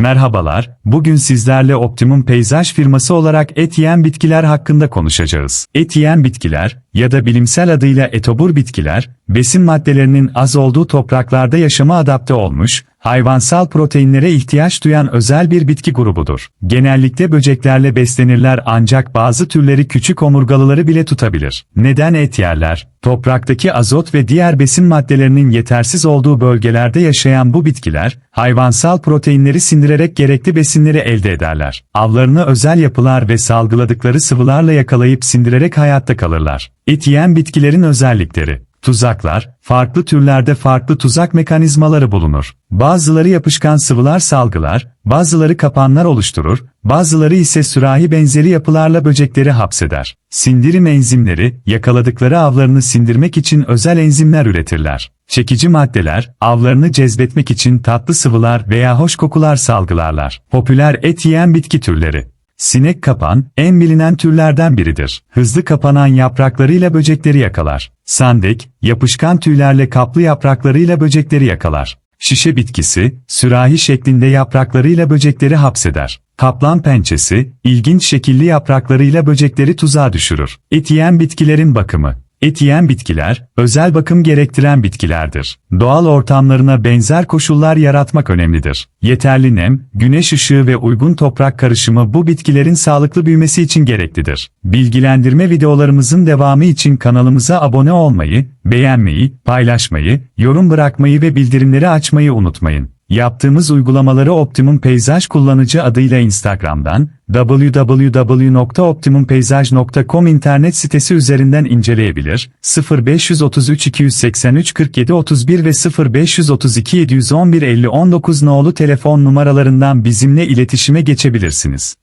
Merhabalar, bugün sizlerle Optimum Peyzaj firması olarak et yiyen bitkiler hakkında konuşacağız. Et yiyen bitkiler ya da bilimsel adıyla etobur bitkiler, besin maddelerinin az olduğu topraklarda yaşama adapte olmuş, hayvansal proteinlere ihtiyaç duyan özel bir bitki grubudur. Genellikle böceklerle beslenirler ancak bazı türleri küçük omurgalıları bile tutabilir. Neden et yerler? Topraktaki azot ve diğer besin maddelerinin yetersiz olduğu bölgelerde yaşayan bu bitkiler, hayvansal proteinleri sindirerek gerekli besinleri elde ederler. Avlarını özel yapılar ve salgıladıkları sıvılarla yakalayıp sindirerek hayatta kalırlar. Et yiyen bitkilerin özellikleri Tuzaklar, farklı türlerde farklı tuzak mekanizmaları bulunur. Bazıları yapışkan sıvılar salgılar, bazıları kapanlar oluşturur, bazıları ise sürahi benzeri yapılarla böcekleri hapseder. Sindirim enzimleri, yakaladıkları avlarını sindirmek için özel enzimler üretirler. Çekici maddeler, avlarını cezbetmek için tatlı sıvılar veya hoş kokular salgılarlar. Popüler et yiyen bitki türleri. Sinek kapan, en bilinen türlerden biridir. Hızlı kapanan yapraklarıyla böcekleri yakalar. Sandek, yapışkan tüylerle kaplı yapraklarıyla böcekleri yakalar. Şişe bitkisi, sürahi şeklinde yapraklarıyla böcekleri hapseder. Kaplan pençesi, ilginç şekilli yapraklarıyla böcekleri tuzağa düşürür. Et yiyen bitkilerin bakımı. Et yiyen bitkiler, özel bakım gerektiren bitkilerdir. Doğal ortamlarına benzer koşullar yaratmak önemlidir. Yeterli nem, güneş ışığı ve uygun toprak karışımı bu bitkilerin sağlıklı büyümesi için gereklidir. Bilgilendirme videolarımızın devamı için kanalımıza abone olmayı, beğenmeyi, paylaşmayı, yorum bırakmayı ve bildirimleri açmayı unutmayın. Yaptığımız uygulamaları Optimum Peyzaj kullanıcı adıyla Instagram'dan, www.optimumpeyzaj.com internet sitesi üzerinden inceleyebilir, 0533 283 47 31 ve 0532 711 50 19 nolu telefon numaralarından bizimle iletişime geçebilirsiniz.